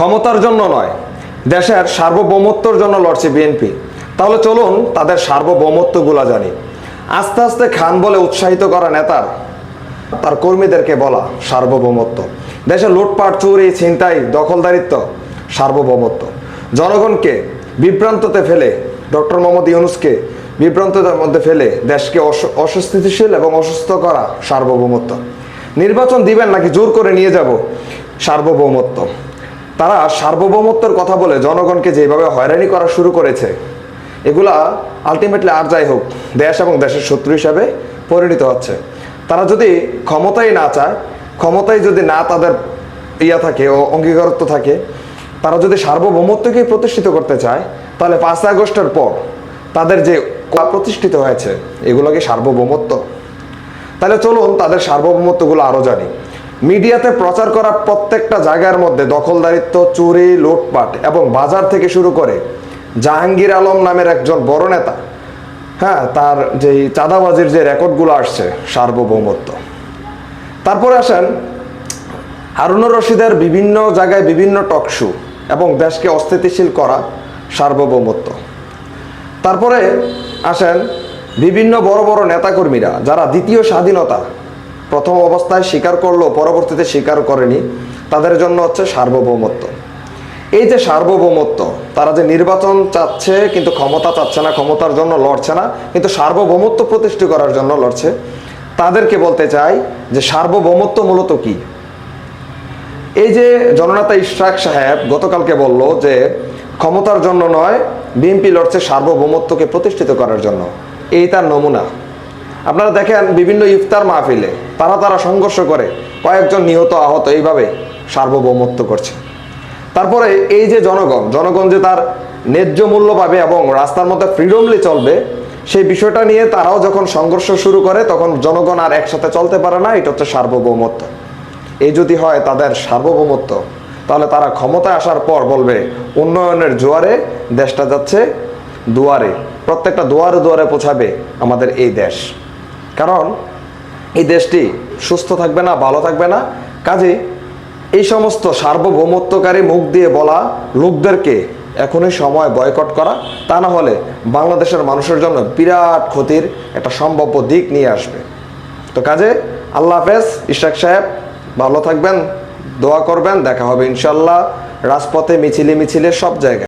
ক্ষমতার জন্য নয়, দেশের সার্বভৌমত্বর জন্য লড়ছে বিএনপি। তাহলে চলুন তাদের সার্বভৌমত্বগুলা জানি। আস্তে আস্তে খান বলে উৎসাহিত করা নেতার, তার কর্মীদেরকে বলা সার্বভৌমত্ব। দেশে লুটপাট, চুরি, ছিনতাই, দখলদারিত্ব, সার্বভৌমত্ব। জনগণকে বিভ্রান্ততে ফেলে, ডক্টর মোহাম্মদ ইউনুসকে বিভ্রান্ততার মধ্যে ফেলে দেশকে অস- অস্বস্তিশীল এবং অসুস্থ করা সার্বভৌমত্ব। নির্বাচন দিবেন নাকি জোর করে নিয়ে যাব? সার্বভৌমত্ব। তারা সার্বভৌমত্বের কথা বলে জনগণকে যেভাবে হয়রানি করা শুরু করেছে, এগুলা আলটিমেটলি আর যাই হোক, দেশ এবং দেশের শত্রু হিসাবে পরিণত হচ্ছে। তারা যদি ক্ষমতাই না চায়, ক্ষমতায় যদি না তাদের ইয়া থাকে ও অঙ্গীকারত্ব থাকে, তারা যদি সার্বভৌমত্বকেই প্রতিষ্ঠিত করতে চায়, তাহলে পাঁচ আগস্টের পর তাদের যে প্রতিষ্ঠিত হয়েছে, এগুলোকে সার্বভৌমত্ব। তাহলে চলুন তাদের সার্বভৌমত্বগুলো আরও জানি। মিডিয়াতে প্রচার করা প্রত্যেকটা জায়গার মধ্যে দখলদারিত্ব, চুরি, লুটপাট এবং বাজার থেকে শুরু করে জাহাঙ্গীর আলম নামের একজন বড় নেতা হ্যাঁ তার যেই চাঁদাবাজির যে রেকর্ডগুলো আসছে সার্বভৌমত্ব। তারপরে আসেন হারুনুর রশিদের বিভিন্ন জায়গায় বিভিন্ন টকশু এবং দেশকে অস্থিতিশীল করা সার্বভৌমত্ব। তারপরে আসেন বিভিন্ন বড় বড় নেতাকর্মীরা, যারা দ্বিতীয় স্বাধীনতা প্রথম অবস্থায় স্বীকার করল, পরবর্তীতে স্বীকার করেনি। তাদের জন্য হচ্ছে সার্বভৌমত্ব। এই যে সার্বভৌমত্ব, তারা যে নির্বাচন চাচ্ছে কিন্তু ক্ষমতা চাচ্ছে না, ক্ষমতার জন্য লড়ছে না, কিন্তু সার্বভৌমত্ব প্রতিষ্ঠা করার জন্য লড়ছে। তাদেরকে বলতে চাই যে সার্বভৌমত্ব মূলত কি? এই যে জননেতা ইশরাক সাহেব গতকালকে বলল যে ক্ষমতার জন্য নয়, বিএনপি লড়ছে সার্বভৌমত্বকে প্রতিষ্ঠিত করার জন্য। এই তার নমুনা। আপনারা দেখেন বিভিন্ন ইফতার মাহফিলে, তারা তারা সংঘর্ষ করে, কয়েকজন নিহত আহত এইভাবে সার্বভৌমত্ব করছে। তারপরে এই যে জনগণ জনগণ যে তার ন্যায্য মূল্য পাবে এবং রাস্তার মধ্যে ফ্রিডমলি চলবে, সেই বিষয়টা নিয়ে তারাও যখন সংঘর্ষ শুরু করে, তখন জনগণ আর একসাথে চলতে পারে না, এটা হচ্ছে সার্বভৌমত্ব। এই যদি হয় তাদের সার্বভৌমত্ব, তাহলে তারা ক্ষমতায় আসার পর বলবে, উন্নয়নের জোয়ারে দেশটা যাচ্ছে দুয়ারে, প্রত্যেকটা দুয়ারে দুয়ারে পৌঁছাবে আমাদের এই দেশ। কারণ এই দেশটি সুস্থ থাকবে না, ভালো থাকবে না। কাজে এই সমস্ত সার্বভৌমত্বকারী মুখ দিয়ে বলা লোকদেরকে এখনই সময় বয়কট করা, তা না হলে বাংলাদেশের মানুষের জন্য বিরাট ক্ষতির একটা সম্ভাব্য দিক নিয়ে আসবে। তো কাজে আল্লাহ হাফেজ ইশাক সাহেব, ভালো থাকবেন, দোয়া করবেন, দেখা হবে ইনশাল্লাহ রাজপথে মিছিলে মিছিলে সব জায়গায়।